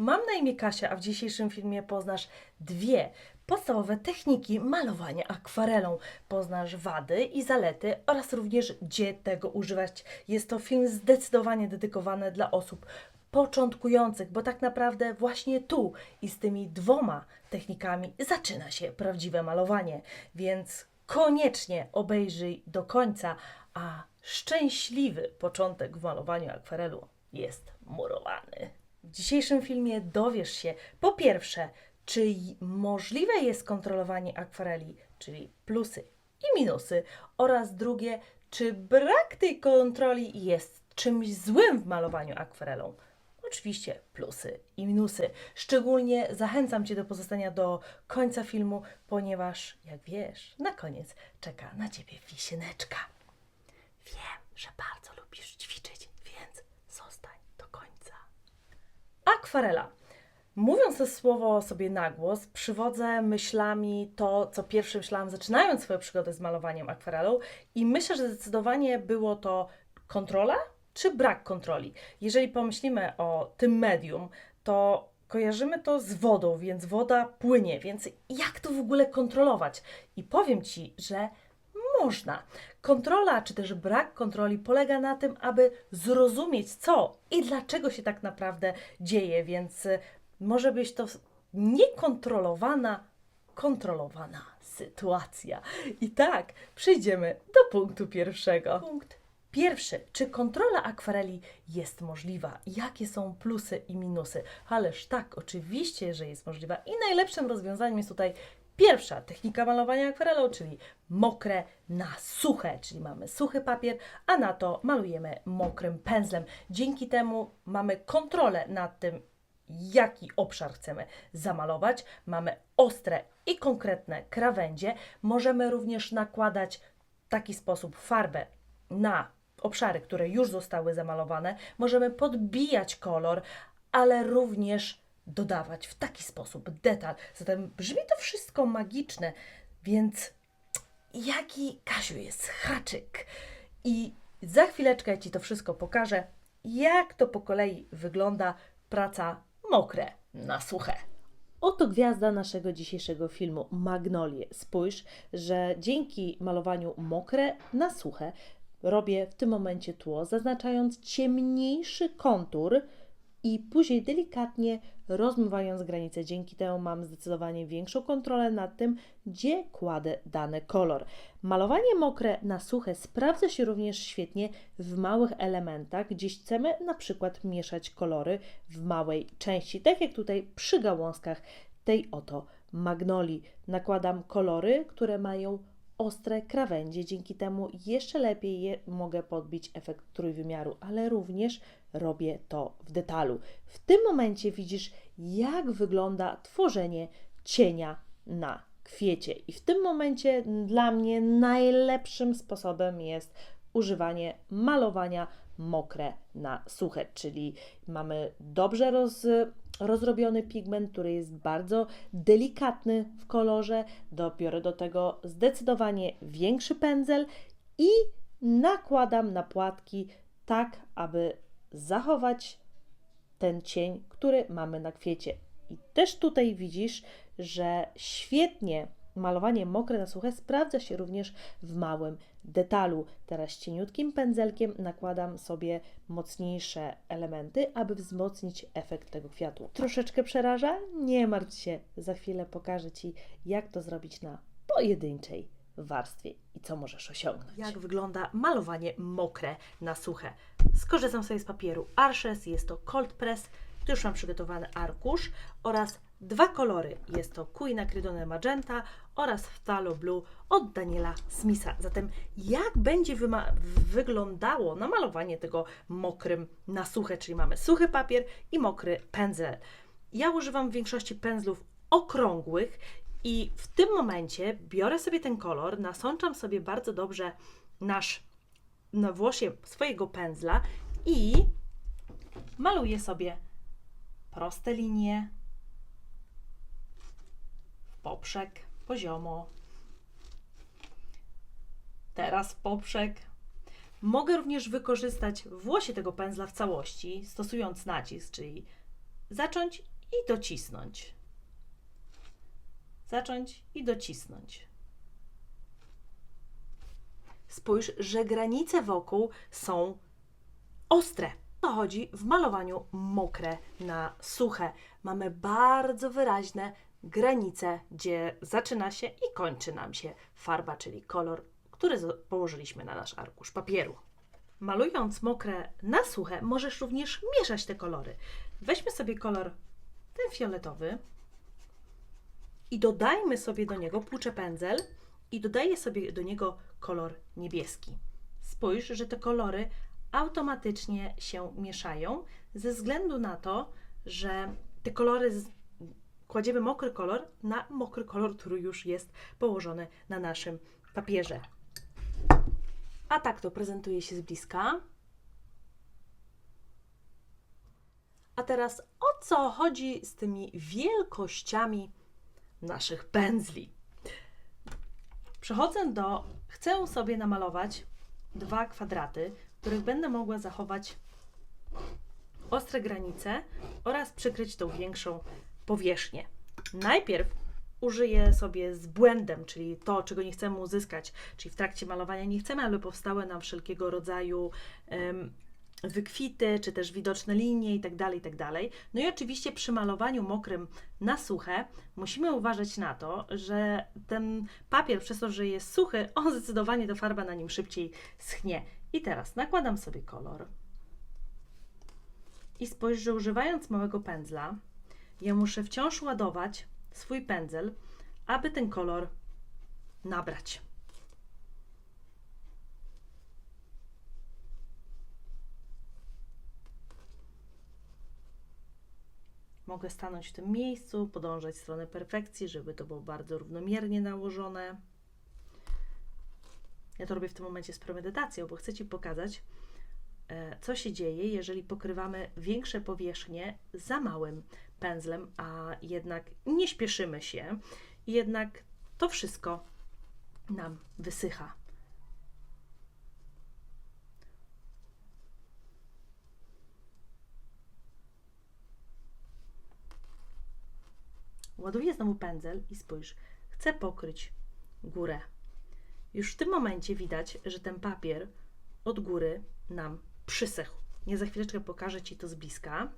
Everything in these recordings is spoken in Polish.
Mam na imię Kasia, a w dzisiejszym filmie poznasz dwie podstawowe techniki malowania akwarelą. Poznasz wady i zalety oraz również gdzie tego używać. Jest to film zdecydowanie dedykowany dla osób początkujących, bo tak naprawdę właśnie tu i z tymi dwoma technikami zaczyna się prawdziwe malowanie. Więc koniecznie obejrzyj do końca, a szczęśliwy początek w malowaniu akwarelu jest murowany. W dzisiejszym filmie dowiesz się po pierwsze, czy możliwe jest kontrolowanie akwareli, czyli plusy i minusy, oraz drugie, czy brak tej kontroli jest czymś złym w malowaniu akwarelą. Oczywiście plusy i minusy. Szczególnie zachęcam Cię do pozostania do końca filmu, ponieważ, jak wiesz, na koniec czeka na Ciebie wisieneczka. Wiem, że bardzo lubisz ćwiczyć, więc zostań do końca. Akwarela. Mówiąc to słowo sobie na głos, przywodzę myślami to, co pierwsze myślałam, zaczynając swoją przygodę z malowaniem akwarelą, i myślę, że zdecydowanie było to kontrola czy brak kontroli. Jeżeli pomyślimy o tym medium, to kojarzymy to z wodą, więc woda płynie, więc jak to w ogóle kontrolować? I powiem Ci, że można. Kontrola, czy też brak kontroli polega na tym, aby zrozumieć, co i dlaczego się tak naprawdę dzieje, więc y, może być to niekontrolowana, kontrolowana sytuacja. I tak, przejdziemy do punktu pierwszego. Punkt Pierwszy, czy kontrola akwareli jest możliwa? Jakie są plusy i minusy? Ależ tak, oczywiście, że jest możliwa. I najlepszym rozwiązaniem jest tutaj pierwsza technika malowania akwarelą, czyli mokre na suche, czyli mamy suchy papier, a na to malujemy mokrym pędzlem. Dzięki temu mamy kontrolę nad tym, jaki obszar chcemy zamalować. Mamy ostre i konkretne krawędzie. Możemy również nakładać w taki sposób farbę na obszary, które już zostały zamalowane. Możemy podbijać kolor, ale również dodawać w taki sposób detal. Zatem brzmi to wszystko magiczne, więc jaki, Kasiu, jest haczyk? I za chwileczkę Ci to wszystko pokażę, jak to po kolei wygląda praca mokre na suche. Oto gwiazda naszego dzisiejszego filmu Magnolie. Spójrz, że dzięki malowaniu mokre na suche robię w tym momencie tło, zaznaczając ciemniejszy kontur i później delikatnie rozmywając granice. Dzięki temu mam zdecydowanie większą kontrolę nad tym, gdzie kładę dany kolor. Malowanie mokre na suche sprawdza się również świetnie w małych elementach, gdzie chcemy na przykład mieszać kolory w małej części, tak jak tutaj przy gałązkach tej oto magnolii. Nakładam kolory, które mają ostre krawędzie, dzięki temu jeszcze lepiej je mogę podbić efekt trójwymiaru, ale również robię to w detalu. W tym momencie widzisz, jak wygląda tworzenie cienia na kwiecie. I w tym momencie dla mnie najlepszym sposobem jest używanie malowania mokre na suche, czyli mamy dobrze roz, rozrobiony pigment, który jest bardzo delikatny w kolorze. Dobiorę do tego zdecydowanie większy pędzel i nakładam na płatki tak, aby zachować ten cień, który mamy na kwiecie. I też tutaj widzisz, że świetnie malowanie mokre na suche sprawdza się również w małym detalu. Teraz cieniutkim pędzelkiem nakładam sobie mocniejsze elementy, aby wzmocnić efekt tego kwiatu. Troszeczkę przeraża? Nie martw się, za chwilę pokażę Ci, jak to zrobić na pojedynczej warstwie i co możesz osiągnąć. Jak wygląda malowanie mokre na suche? Skorzystam sobie z papieru Arshes, jest to Cold Press, tu już mam przygotowany arkusz oraz dwa kolory. Jest to Queen Acridone Magenta oraz Phthalo Blue od Daniela Smitha. Zatem jak będzie wyglądało namalowanie tego mokrym na suche, czyli mamy suchy papier i mokry pędzel. Ja używam w większości pędzlów okrągłych i w tym momencie biorę sobie ten kolor, nasączam sobie bardzo dobrze nasz na włosie swojego pędzla i maluję sobie proste linie poprzek, poziomo. Teraz poprzek. Mogę również wykorzystać włosie tego pędzla w całości, stosując nacisk, czyli zacząć i docisnąć. Zacząć i docisnąć. Spójrz, że granice wokół są ostre. To chodzi w malowaniu mokre na suche. Mamy bardzo wyraźne granice, gdzie zaczyna się i kończy nam się farba, czyli kolor, który położyliśmy na nasz arkusz papieru. Malując mokre na suche, możesz również mieszać te kolory. Weźmy sobie kolor ten fioletowy i dodajmy sobie do niego, płuczę pędzel i dodaję sobie do niego kolor niebieski. Spójrz, że te kolory automatycznie się mieszają ze względu na to, że te kolory. Kładziemy mokry kolor na mokry kolor, który już jest położony na naszym papierze. A tak to prezentuje się z bliska. A teraz o co chodzi z tymi wielkościami naszych pędzli? Przechodzę do. Chcę sobie namalować dwa kwadraty, w których będę mogła zachować ostre granice oraz przykryć tą większą powierzchnię. Najpierw użyję sobie z błędem, czyli to, czego nie chcemy uzyskać, czyli w trakcie malowania nie chcemy, aby powstały nam wszelkiego rodzaju em, wykwity, czy też widoczne linie itd., itd. No i oczywiście przy malowaniu mokrym na suche musimy uważać na to, że ten papier, przez to, że jest suchy, on zdecydowanie to farba na nim szybciej schnie. I teraz nakładam sobie kolor. I spójrz, że używając małego pędzla, ja muszę wciąż ładować swój pędzel, aby ten kolor nabrać. Mogę stanąć w tym miejscu, podążać w stronę perfekcji, żeby to było bardzo równomiernie nałożone. Ja to robię w tym momencie z premedytacją, bo chcę Ci pokazać, e, co się dzieje, jeżeli pokrywamy większe powierzchnie za małym pędzlem, a jednak nie śpieszymy się, jednak to wszystko nam wysycha. Ładuję znowu pędzel i spójrz, chcę pokryć górę. Już w tym momencie widać, że ten papier od góry nam przysechł. Nie za chwileczkę pokażę Ci to z bliska.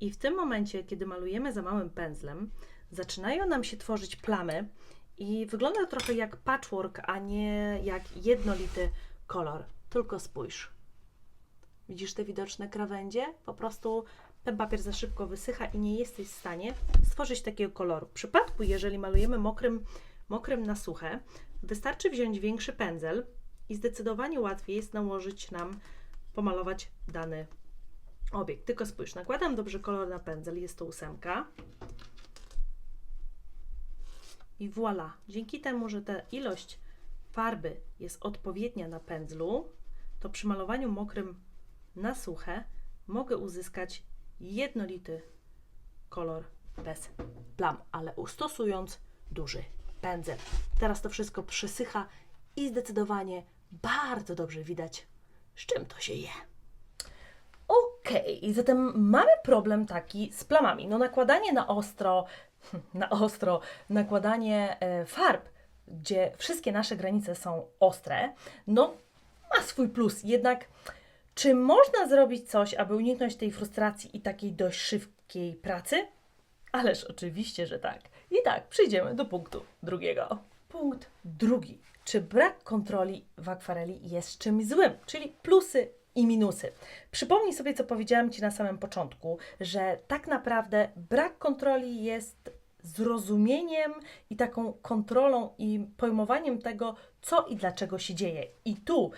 I w tym momencie, kiedy malujemy za małym pędzlem, zaczynają nam się tworzyć plamy i wygląda trochę jak patchwork, a nie jak jednolity kolor. Tylko spójrz. Widzisz te widoczne krawędzie? Po prostu ten papier za szybko wysycha i nie jesteś w stanie stworzyć takiego koloru. W przypadku, jeżeli malujemy mokrym, mokrym na suche, wystarczy wziąć większy pędzel i zdecydowanie łatwiej jest nałożyć nam, pomalować dany obiekt. Tylko spójrz, nakładam dobrze kolor na pędzel, jest to ósemka. I voilà, dzięki temu, że ta ilość farby jest odpowiednia na pędzlu, to przy malowaniu mokrym na suche mogę uzyskać jednolity kolor bez plam, ale stosując duży pędzel. Teraz to wszystko przysycha i zdecydowanie bardzo dobrze widać, z czym to się je. Okej, zatem mamy problem taki z plamami. No nakładanie na ostro, na ostro, nakładanie e, farb, gdzie wszystkie nasze granice są ostre, no ma swój plus. Jednak czy można zrobić coś, aby uniknąć tej frustracji i takiej dość szybkiej pracy? Ależ oczywiście, że tak. I tak, przejdziemy do punktu drugiego. Punkt drugi. Czy brak kontroli w akwareli jest czymś złym? Czyli plusy i minusy. Przypomnij sobie, co powiedziałam Ci na samym początku, że tak naprawdę brak kontroli jest zrozumieniem i taką kontrolą i pojmowaniem tego, co i dlaczego się dzieje. I tu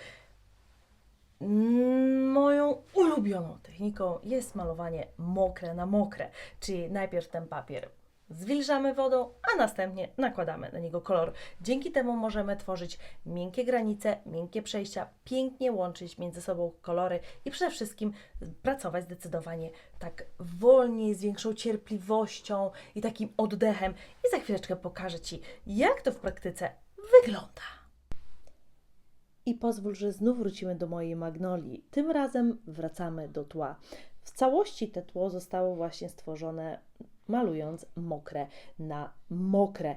Moją ulubioną techniką jest malowanie mokre na mokre, czyli najpierw ten papier zwilżamy wodą, a następnie nakładamy na niego kolor. Dzięki temu możemy tworzyć miękkie granice, miękkie przejścia, pięknie łączyć między sobą kolory i przede wszystkim pracować zdecydowanie tak wolniej, z większą cierpliwością i takim oddechem. I za chwileczkę pokażę Ci, jak to w praktyce wygląda. I pozwól, że znów wrócimy do mojej magnolii. Tym razem wracamy do tła. W całości te tło zostało właśnie stworzone malując mokre na mokre.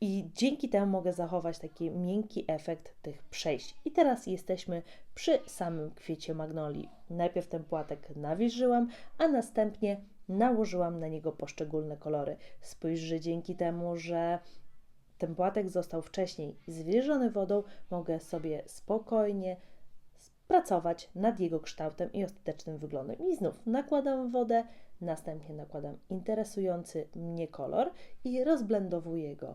I dzięki temu mogę zachować taki miękki efekt tych przejść. I teraz jesteśmy przy samym kwiecie magnolii. Najpierw ten płatek nawilżyłam, a następnie nałożyłam na niego poszczególne kolory. Spójrz, że dzięki temu, że ten płatek został wcześniej zwilżony wodą, mogę sobie spokojnie pracować nad jego kształtem i ostatecznym wyglądem. I znów nakładam wodę, następnie nakładam interesujący mnie kolor i rozblendowuję go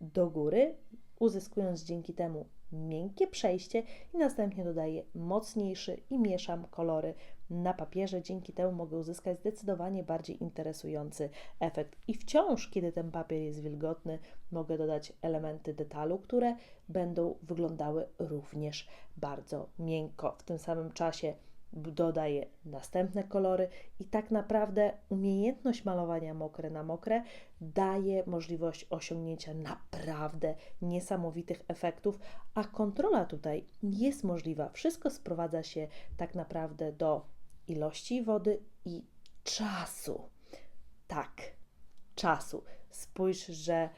do góry, uzyskując dzięki temu miękkie przejście i następnie dodaję mocniejszy i mieszam kolory na papierze. Dzięki temu mogę uzyskać zdecydowanie bardziej interesujący efekt. I wciąż, kiedy ten papier jest wilgotny, mogę dodać elementy detalu, które będą wyglądały również bardzo miękko. W tym samym czasie dodaję następne kolory i tak naprawdę umiejętność malowania mokre na mokre daje możliwość osiągnięcia naprawdę niesamowitych efektów, a kontrola tutaj jest możliwa. Wszystko sprowadza się tak naprawdę do ilości wody i czasu. Tak, czasu. Spójrz, że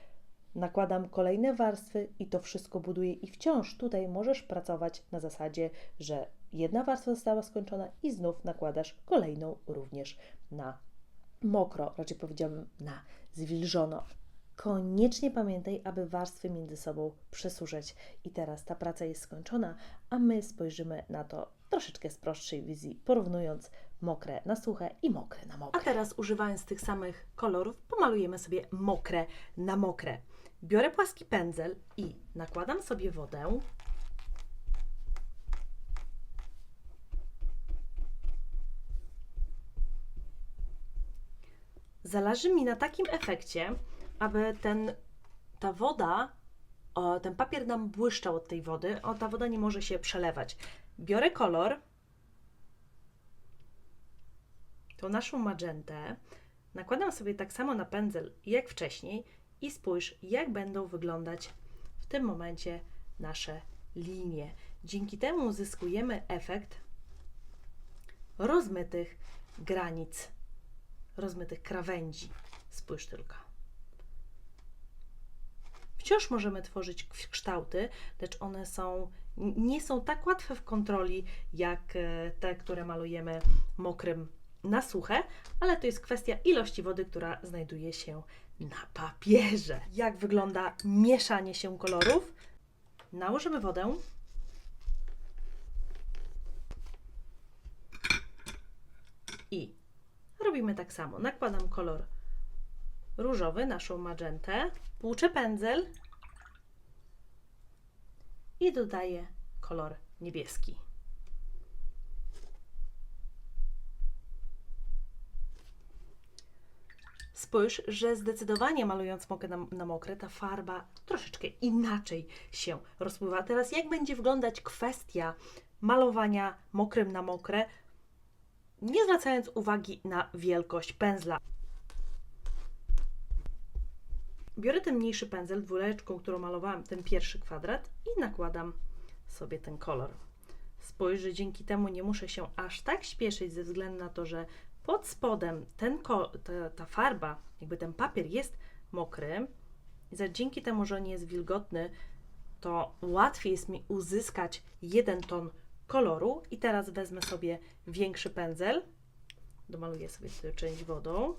nakładam kolejne warstwy i to wszystko buduję i wciąż tutaj możesz pracować na zasadzie, że jedna warstwa została skończona i znów nakładasz kolejną również na mokro, raczej powiedziałabym na zwilżono. Koniecznie pamiętaj, aby warstwy między sobą przesuszać. I teraz ta praca jest skończona, a my spojrzymy na to troszeczkę z prostszej wizji, porównując mokre na suche i mokre na mokre. A teraz używając tych samych kolorów pomalujemy sobie mokre na mokre. Biorę płaski pędzel i nakładam sobie wodę. Zależy mi na takim efekcie, aby ten, ta woda, ten papier nam błyszczał od tej wody, o, ta woda nie może się przelewać. Biorę kolor, tą naszą magentę, nakładam sobie tak samo na pędzel jak wcześniej i spójrz, jak będą wyglądać w tym momencie nasze linie. Dzięki temu uzyskujemy efekt rozmytych granic, rozmytych krawędzi. Spójrz tylko. Wciąż możemy tworzyć kształty, lecz one są, nie są tak łatwe w kontroli jak e, te, które malujemy mokrym na suche, ale to jest kwestia ilości wody, która znajduje się na papierze. Jak wygląda mieszanie się kolorów? Nałożymy wodę. I robimy tak samo. Nakładam kolor różowy, naszą magentę, płuczę pędzel i dodaję kolor niebieski. Spójrz, że zdecydowanie malując mokre na, na mokre, ta farba troszeczkę inaczej się rozpływa. Teraz jak będzie wyglądać kwestia malowania mokrym na mokre, nie zwracając uwagi na wielkość pędzla. Biorę ten mniejszy pędzel dwuleczką, którą malowałam, ten pierwszy kwadrat i nakładam sobie ten kolor. Spójrz, że dzięki temu nie muszę się aż tak śpieszyć ze względu na to, że pod spodem ten ta, ta farba, jakby ten papier jest mokry, i dzięki temu, że on jest wilgotny, to łatwiej jest mi uzyskać jeden ton koloru. I teraz wezmę sobie większy pędzel, domaluję sobie tę część wodą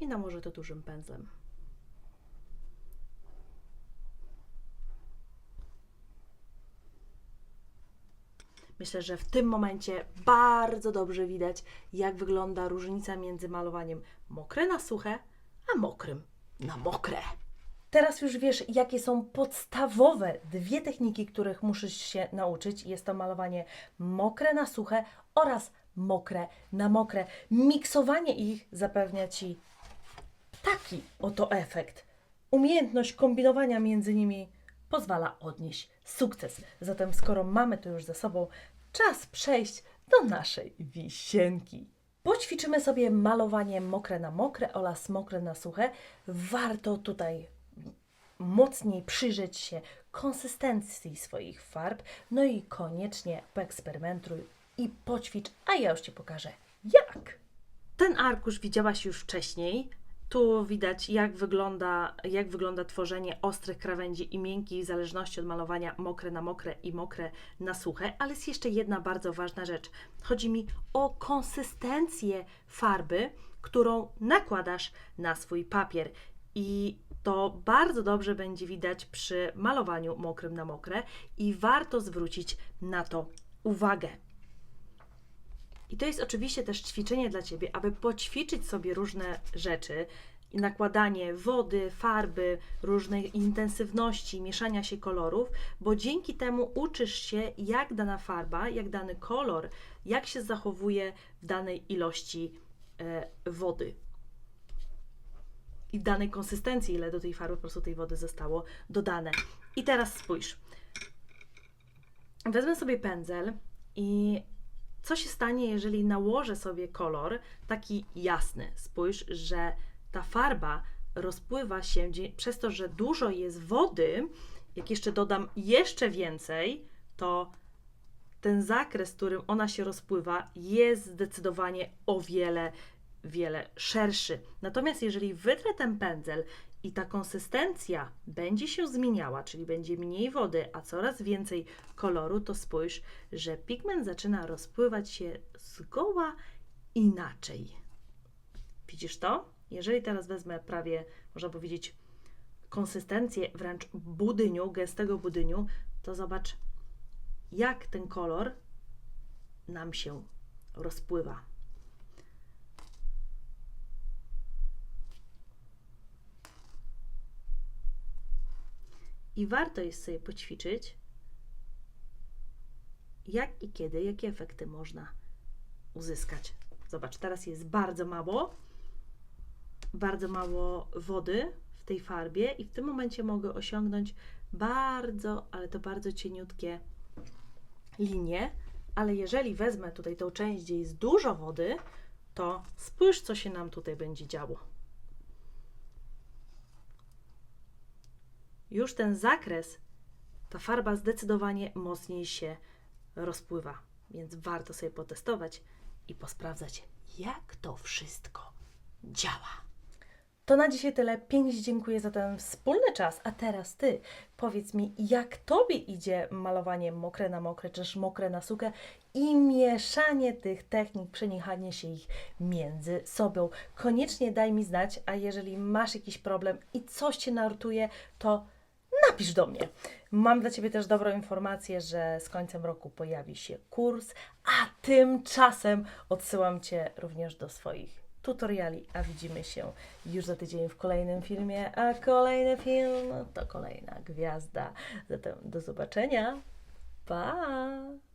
i nałożę to dużym pędzlem. Myślę, że w tym momencie bardzo dobrze widać, jak wygląda różnica między malowaniem mokre na suche, a mokrym na mokre. Teraz już wiesz, jakie są podstawowe dwie techniki, których musisz się nauczyć. Jest to malowanie mokre na suche oraz mokre na mokre. Miksowanie ich zapewnia Ci taki oto efekt. Umiejętność kombinowania między nimi pozwala odnieść sukces. Zatem, skoro mamy to już za sobą, czas przejść do naszej wisienki. Poćwiczymy sobie malowanie mokre na mokre oraz mokre na suche. Warto tutaj mocniej przyjrzeć się konsystencji swoich farb, no i koniecznie poeksperymentuj i poćwicz, a ja już Ci pokażę jak. Ten arkusz widziałaś już wcześniej. Tu widać, jak wygląda, jak wygląda tworzenie ostrych krawędzi i miękkich, w zależności od malowania mokre na mokre i mokre na suche. Ale jest jeszcze jedna bardzo ważna rzecz. Chodzi mi o konsystencję farby, którą nakładasz na swój papier. I to bardzo dobrze będzie widać przy malowaniu mokrym na mokre i warto zwrócić na to uwagę. I to jest oczywiście też ćwiczenie dla Ciebie, aby poćwiczyć sobie różne rzeczy, nakładanie wody, farby, różnej intensywności, mieszania się kolorów, bo dzięki temu uczysz się, jak dana farba, jak dany kolor, jak się zachowuje w danej ilości e, wody i danej konsystencji, ile do tej farby po prostu tej wody zostało dodane. I teraz spójrz. Wezmę sobie pędzel i co się stanie, jeżeli nałożę sobie kolor taki jasny? Spójrz, że ta farba rozpływa się przez to, że dużo jest wody. Jak jeszcze dodam jeszcze więcej, to ten zakres, którym ona się rozpływa, jest zdecydowanie o wiele, wiele szerszy. Natomiast jeżeli wytrę ten pędzel i ta konsystencja będzie się zmieniała, czyli będzie mniej wody, a coraz więcej koloru, to spójrz, że pigment zaczyna rozpływać się zgoła inaczej. Widzisz to? Jeżeli teraz wezmę prawie, można powiedzieć, konsystencję wręcz budyniu, gęstego budyniu, to zobacz, jak ten kolor nam się rozpływa. I warto jest sobie poćwiczyć, jak i kiedy, jakie efekty można uzyskać. Zobacz, teraz jest bardzo mało, bardzo mało wody w tej farbie i w tym momencie mogę osiągnąć bardzo, ale to bardzo cieniutkie linie, ale jeżeli wezmę tutaj tą część, gdzie jest dużo wody, to spójrz, co się nam tutaj będzie działo. Już ten zakres, ta farba zdecydowanie mocniej się rozpływa, więc warto sobie potestować i posprawdzać, jak to wszystko działa. To na dzisiaj tyle. Pięknie dziękuję za ten wspólny czas. A teraz Ty powiedz mi, jak Tobie idzie malowanie mokre na mokre, czy mokre na suche i mieszanie tych technik, przeniechanie się ich między sobą. Koniecznie daj mi znać, a jeżeli masz jakiś problem i coś Cię nurtuje, to napisz do mnie. Mam dla Ciebie też dobrą informację, że z końcem roku pojawi się kurs, a tymczasem odsyłam Cię również do swoich tutoriali, a widzimy się już za tydzień w kolejnym filmie, a kolejny film to kolejna gwiazda. Zatem do zobaczenia. Pa!